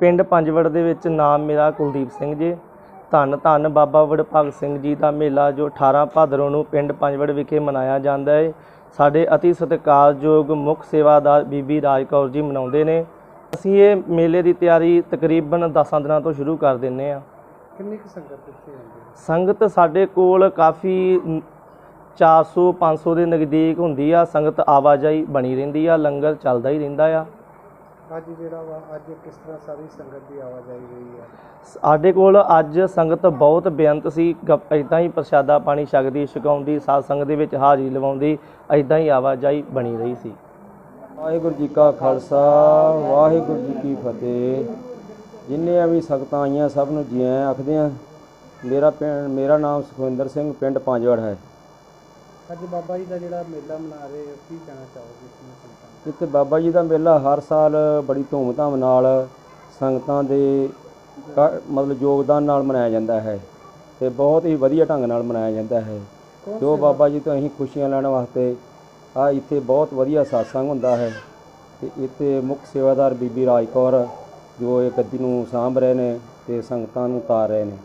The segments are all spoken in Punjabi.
ਪਿੰਡ ਪੰਜਵੜ ਦੇ ਵਿੱਚ ਨਾਮ ਮੇਰਾ ਕੁਲਦੀਪ ਸਿੰਘ ਜੀ। ਧੰਨ ਧੰਨ ਬਾਬਾ ਵਡਭਾਗ ਸਿੰਘ ਜੀ ਦਾ ਮੇਲਾ ਜੋ 18 ਭਾਦਰੋਂ ਨੂੰ ਪਿੰਡ ਪੰਜਵੜ ਵਿਖੇ ਮਨਾਇਆ ਜਾਂਦਾ ਹੈ ਸਾਡੇ ਅਤੀ ਸਤਿਕਾਰਯੋਗ ਮੁੱਖ ਸੇਵਾਦਾਰ ਬੀਬੀ ਰਾਜ ਕੌਰ ਜੀ ਮਨਾਉਂਦੇ ਨੇ। ਅਸੀਂ ਇਹ ਮੇਲੇ ਦੀ ਤਿਆਰੀ ਤਕਰੀਬਨ 10 ਦਿਨਾਂ ਤੋਂ ਸ਼ੁਰੂ ਕਰ ਦਿੰਨੇ ਆ। ਕਿੰਨੀ ਕੁ ਸੰਗਤ ਇੱਥੇ ਆਉਂਦੀ ਹੈ? ਸੰਗਤ ਸਾਡੇ ਕੋਲ ਕਾਫੀ 400 500 ਦੇ ਨਜ਼ਦੀਕ ਹੁੰਦੀ ਆ। ਸੰਗਤ ਆਵਾਜਾਈ ਬਣੀ ਰਹਿੰਦੀ ਆ ਲੰਗਰ ਚੱਲਦਾ ਹੀ ਰਹਿੰਦਾ ਆ। ਅੱਜ ਜਿਹੜਾ ਵਾ ਅੱਜ ਕਿਸ ਤਰ੍ਹਾਂ ਸਾਰੀ ਸੰਗਤ ਦੀ ਆਵਾਜਾਈ ਗਈ ਹੈ ਸਾਡੇ ਕੋਲ ਅੱਜ ਸੰਗਤ ਬਹੁਤ ਬੇਅੰਤ ਸੀ ਇਦਾਂ ਹੀ ਪ੍ਰਸ਼ਾਦਾ ਪਾਣੀ ਛਕਦੀ ਛਕਾਉਂਦੀ ਸਾਧ ਸੰਗਤ ਦੇ ਵਿੱਚ ਹਾਜ਼ਰੀ ਲਵਾਉਂਦੀ ਇਦਾਂ ਹੀ ਆਵਾਜਾਈ ਬਣੀ ਰਹੀ ਸੀ। ਵਾਹਿਗੁਰੂ ਜੀ ਕਾ ਖਾਲਸਾ ਵਾਹਿਗੁਰੂ ਜੀ ਕੀ ਫਤਿਹ। ਜਿੰਨੀਆਂ ਵੀ ਸੰਗਤਾਂ ਆਈਆਂ ਸਭ ਨੂੰ ਜੀ ਆਇਆਂ ਆਖਦੇ ਆ ਮੇਰਾ ਪਿੰਡ ਮੇਰਾ ਨਾਮ ਸੁਖਵਿੰਦਰ ਸਿੰਘ ਪਿੰਡ ਪੰਜਵੜ ਹੈ। ਅੱਜ ਬਾਬਾ ਜੀ ਦਾ ਜਿਹੜਾ ਮੇਲਾ ਮਨਾ ਰਹੇ ਹੋ ਕੀ ਕਹਿਣਾ ਚਾਹੋਗੇ ਇਸ ਨੂੰ? ਇੱਥੇ ਬਾਬਾ ਜੀ ਦਾ ਮੇਲਾ ਹਰ ਸਾਲ ਬੜੀ ਧੂਮਧਾਮ ਨਾਲ ਸੰਗਤਾਂ ਦੇ ਕ- ਮਤਲਬ ਯੋਗਦਾਨ ਨਾਲ ਮਨਾਇਆ ਜਾਂਦਾ ਹੈ ਤੇ ਬਹੁਤ ਹੀ ਵਧੀਆ ਢੰਗ ਨਾਲ ਮਨਾਇਆ ਜਾਂਦਾ ਹੈ। ਜੋ ਬਾਬਾ ਜੀ ਤੋਂ ਅਸੀਂ ਖੁਸ਼ੀਆਂ ਲੈਣ ਵਾਸਤੇ ਆ ਇੱਥੇ ਬਹੁਤ ਵਧੀਆ satsang ਹੁੰਦਾ ਹੈ ਤੇ ਇੱਥੇ ਮੁੱਖ ਸੇਵਾਦਾਰ ਬੀਬੀ ਰਾਜ ਕੌਰ ਜੋ ਇਹ ਗੱਦੀ ਨੂੰ ਸਾਂਭ ਰਹੇ ਨੇ ਤੇ ਸੰਗਤਾਂ ਨੂੰ ਤਾਰ ਰਹੇ ਨੇ।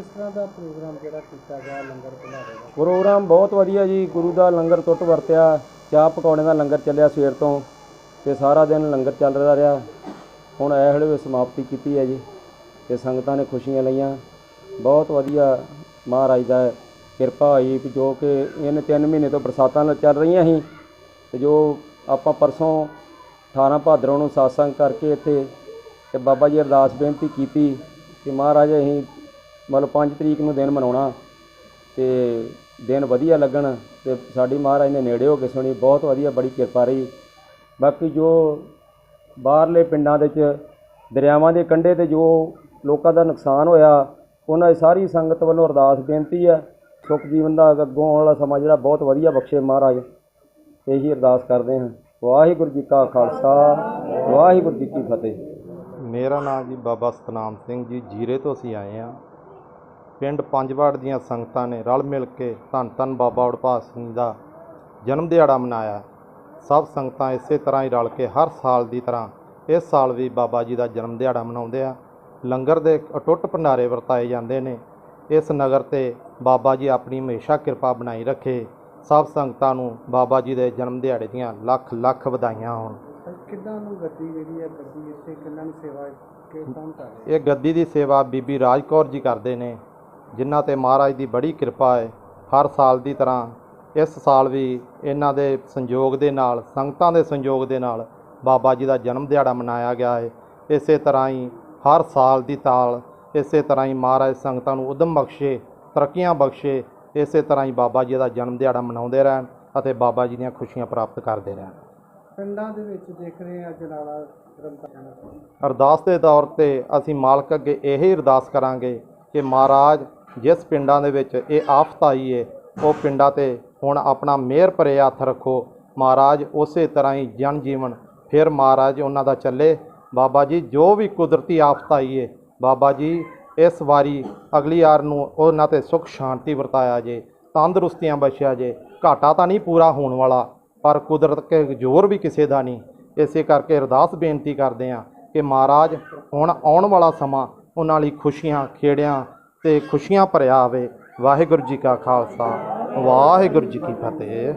ਕਿਸ ਤਰ੍ਹਾਂ ਦਾ ਪ੍ਰੋਗਰਾਮ ਜਿਹੜਾ ਕੀਤਾ ਗਿਆ ਲੰਗਰ ਭੰਡਾਰੇ ਦਾ? ਪ੍ਰੋਗਰਾਮ ਬਹੁਤ ਵਧੀਆ ਜੀ। ਗੁਰੂ ਦਾ ਲੰਗਰ ਟੁੱਟ ਵਰਤਿਆ। ਚਾਹ ਪਕੌੜੇ ਦਾ ਲੰਗਰ ਚੱਲਿਆ ਸਵੇਰ ਤੋਂ ਤੇ ਸਾਰਾ ਦਿਨ ਲੰਗਰ ਚੱਲਦਾ ਰਿਹਾ ਰਿਹਾ। ਹੁਣ ਇਹ ਵੇਲੇ ਸਮਾਪਤੀ ਕੀਤੀ ਹੈ ਜੀ ਤੇ ਸੰਗਤਾਂ ਨੇ ਖੁਸ਼ੀਆਂ ਲਈਆਂ। ਬਹੁਤ ਵਧੀਆ ਮਹਾਰਾਜ ਦਾ ਕਿਰਪਾ ਹੋਈ ਵੀ ਜੋ ਕਿ ਇਹਨੇ 3 ਮਹੀਨੇ ਤੋਂ ਬਰਸਾਤਾਂ ਚੱਲ ਰਹੀਆਂ ਸੀ ਤੇ ਜੋ ਆਪਾਂ ਪਰਸੋਂ 18 ਭਾਦਰੋਂ ਨੂੰ satsang ਕਰਕੇ ਇੱਥੇ ਤੇ ਬਾਬਾ ਜੀ ਅਰਦਾਸ ਬੇਨਤੀ ਕੀਤੀ ਕਿ ਮਹਾਰਾਜ ਅਸੀਂ ਮਤਲਬ 5 ਤਰੀਕ ਨੂੰ ਦਿਨ ਮਨਾਉਣਾ ਤੇ ਦਿਨ ਵਧੀਆ ਲੱਗਣ ਤੇ ਸਾਡੀ ਮਹਾਰਾਜ ਨੇ ਨੇੜੇ ਹੋ ਕੇ ਸੁਣੀ, ਬਹੁਤ ਵਧੀਆ, ਬੜੀ ਕਿਰਪਾ ਰਹੀ। ਬਾਕੀ ਜੋ ਬਾਹਰਲੇ ਪਿੰਡਾਂ ਦੇ ਵਿੱਚ ਦਰਿਆਵਾਂ ਦੇ ਕੰਢੇ ਤੇ ਜੋ ਲੋਕਾਂ ਦਾ ਨੁਕਸਾਨ ਹੋਇਆ, ਉਹਨਾਂ ਦੀ ਸਾਰੀ ਸੰਗਤ ਵੱਲੋਂ ਅਰਦਾਸ ਬੇਨਤੀ ਹੈ, ਸੁਖ ਜੀਵਨ ਦਾ ਅੱਗੋਂ ਆਉਣ ਵਾਲਾ ਸਮਾਂ ਜਿਹੜਾ ਬਹੁਤ ਵਧੀਆ ਬਖਸ਼ੇ ਮਹਾਰਾਜ। ਇਹੀ ਅਰਦਾਸ ਕਰਦੇ ਹਾਂ। ਵਾਹਿਗੁਰੂ ਜੀ ਕਾ ਖਾਲਸਾ, ਵਾਹਿਗੁਰੂ ਜੀ ਕੀ ਫਤਿਹ। ਮੇਰਾ ਨਾਮ ਜੀ ਬਾਬਾ ਸਤਨਾਮ ਸਿੰਘ ਜੀ, ਜੀਰੇ ਤੋਂ ਅਸੀਂ ਆਏ ਹਾਂ। ਪਿੰਡ ਪੰਜਵਾੜ ਦੀਆਂ ਸੰਗਤਾਂ ਨੇ ਰਲ ਮਿਲ ਕੇ ਧੰਨ ਧੰਨ ਬਾਬਾ ਵਡਭਾਗ ਸਿੰਘ ਦਾ ਜਨਮ ਦਿਹਾੜਾ ਮਨਾਇਆ। ਸਭ ਸੰਗਤਾਂ ਇਸੇ ਤਰ੍ਹਾਂ ਹੀ ਰਲ ਕੇ ਹਰ ਸਾਲ ਦੀ ਤਰ੍ਹਾਂ ਇਸ ਸਾਲ ਵੀ ਬਾਬਾ ਜੀ ਦਾ ਜਨਮ ਦਿਹਾੜਾ ਮਨਾਉਂਦੇ ਆ। ਲੰਗਰ ਦੇ ਅਟੁੱਟ ਭੰਡਾਰੇ ਵਰਤਾਏ ਜਾਂਦੇ ਨੇ। ਇਸ ਨਗਰ ਤੇ ਬਾਬਾ ਜੀ ਆਪਣੀ ਹਮੇਸ਼ਾ ਕਿਰਪਾ ਬਣਾਈ ਰੱਖੇ। ਸਭ ਸੰਗਤਾਂ ਨੂੰ ਬਾਬਾ ਜੀ ਦੇ ਜਨਮ ਦਿਹਾੜੇ ਦੀਆਂ ਲੱਖ ਲੱਖ ਵਧਾਈਆਂ ਹੋਣ। ਕਿੱਦਾਂ ਨੂੰ ਗੱਡੀ ਜਿਹੜੀ ਹੈ ਗੱਡੀ ਇੱਥੇ ਕਿੰਨਾਂ ਨੂੰ ਸੇਵਾ ਇਹ ਗੱਦੀ ਦੀ ਸੇਵਾ ਬੀਬੀ ਰਾਜ ਕੌਰ ਜੀ ਕਰਦੇ ਨੇ। ਜਿਨ੍ਹਾਂ ਤੇ ਮਹਾਰਾਜ ਦੀ ਬੜੀ ਕਿਰਪਾ ਹੈ ਹਰ ਸਾਲ ਦੀ ਤਰ੍ਹਾਂ ਇਸ ਸਾਲ ਵੀ ਇਹਨਾਂ ਦੇ ਸੰਯੋਗ ਦੇ ਨਾਲ ਸੰਗਤਾਂ ਦੇ ਸੰਯੋਗ ਦੇ ਨਾਲ ਬਾਬਾ ਜੀ ਦਾ ਜਨਮ ਦਿਹਾੜਾ ਮਨਾਇਆ ਗਿਆ ਹੈ। ਇਸੇ ਤਰ੍ਹਾਂ ਹੀ ਹਰ ਸਾਲ ਦੀ ਤਾਲ ਇਸੇ ਤਰ੍ਹਾਂ ਹੀ ਮਹਾਰਾਜ ਸੰਗਤਾਂ ਨੂੰ ਉਦਮ ਬਖਸ਼ੇ ਤਰੱਕੀਆਂ ਬਖਸ਼ੇ ਇਸੇ ਤਰ੍ਹਾਂ ਹੀ ਬਾਬਾ ਜੀ ਦਾ ਜਨਮ ਦਿਹਾੜਾ ਮਨਾਉਂਦੇ ਰਹਿਣ ਅਤੇ ਬਾਬਾ ਜੀ ਦੀਆਂ ਖੁਸ਼ੀਆਂ ਪ੍ਰਾਪਤ ਕਰਦੇ ਰਹਿਣ। ਪਿੰਡਾਂ ਦੇ ਵਿੱਚ ਦੇਖ ਰਹੇ ਹਾਂ ਰੰਤਾ ਜਾਣਾ ਅਰਦਾਸ ਦੇ ਤੌਰ ਤੇ ਅਸੀਂ ਮਾਲਕ ਅੱਗੇ ਇਹੀ ਅਰਦਾਸ ਕਰਾਂਗੇ ਕਿ ਮਹਾਰਾਜ ਜਿਸ ਪਿੰਡਾਂ ਦੇ ਵਿੱਚ ਇਹ ਆਫਤ ਆਈ ਏ, ਉਹ ਪਿੰਡਾਂ ਤੇ ਹੁਣ ਆਪਣਾ ਮਿਹਰ ਭਰੇ ਹੱਥ ਰੱਖੋ। ਮਹਾਰਾਜ ਉਸੇ ਤਰ੍ਹਾਂ ਹੀ ਜਨ ਜੀਵਨ ਫਿਰ ਮਹਾਰਾਜ ਉਹਨਾਂ ਦਾ ਚੱਲੇ। ਬਾਬਾ ਜੀ, ਜੋ ਵੀ ਕੁਦਰਤੀ ਆਫਤ ਆਈ ਏ, ਬਾਬਾ ਜੀ, ਇਸ ਵਾਰੀ ਅਗਲੀ ਵਾਰ ਨੂੰ ਉਹਨਾਂ ਤੇ ਸੁਖ ਸ਼ਾਂਤੀ ਵਰਤਾਇਆ ਜੇ, ਤੰਦਰੁਸਤੀਆਂ ਬਖਸ਼ਿਆ ਜੇ। ਘਾਟਾ ਤਾਂ ਨਹੀਂ ਪੂਰਾ ਹੋਣ ਵਾਲਾ, ਪਰ ਕੁਦਰਤ ਕੇ ਜ਼ੋਰ ਵੀ ਕਿਸੇ ਦਾ ਨਹੀਂ। ਇਸੇ ਕਰਕੇ ਅਰਦਾਸ ਬੇਨਤੀ ਕਰਦੇ ਹਾਂ ਕਿ ਮਹਾਰਾਜ ਹੁਣ ਆਉਣ ਵਾਲਾ ਸਮਾਂ, ਉਹਨਾਂ ਲਈ ਖੁਸ਼ੀਆਂ, ਖੇੜਿਆਂ ਤੇ ਖੁਸ਼ੀਆਂ ਭਰਿਆ ਆਵੇ। ਵਾਹਿਗੁਰੂ ਜੀ ਕਾ ਖਾਲਸਾ ਵਾਹਿਗੁਰੂ ਜੀ ਕੀ ਫਤਿਹ।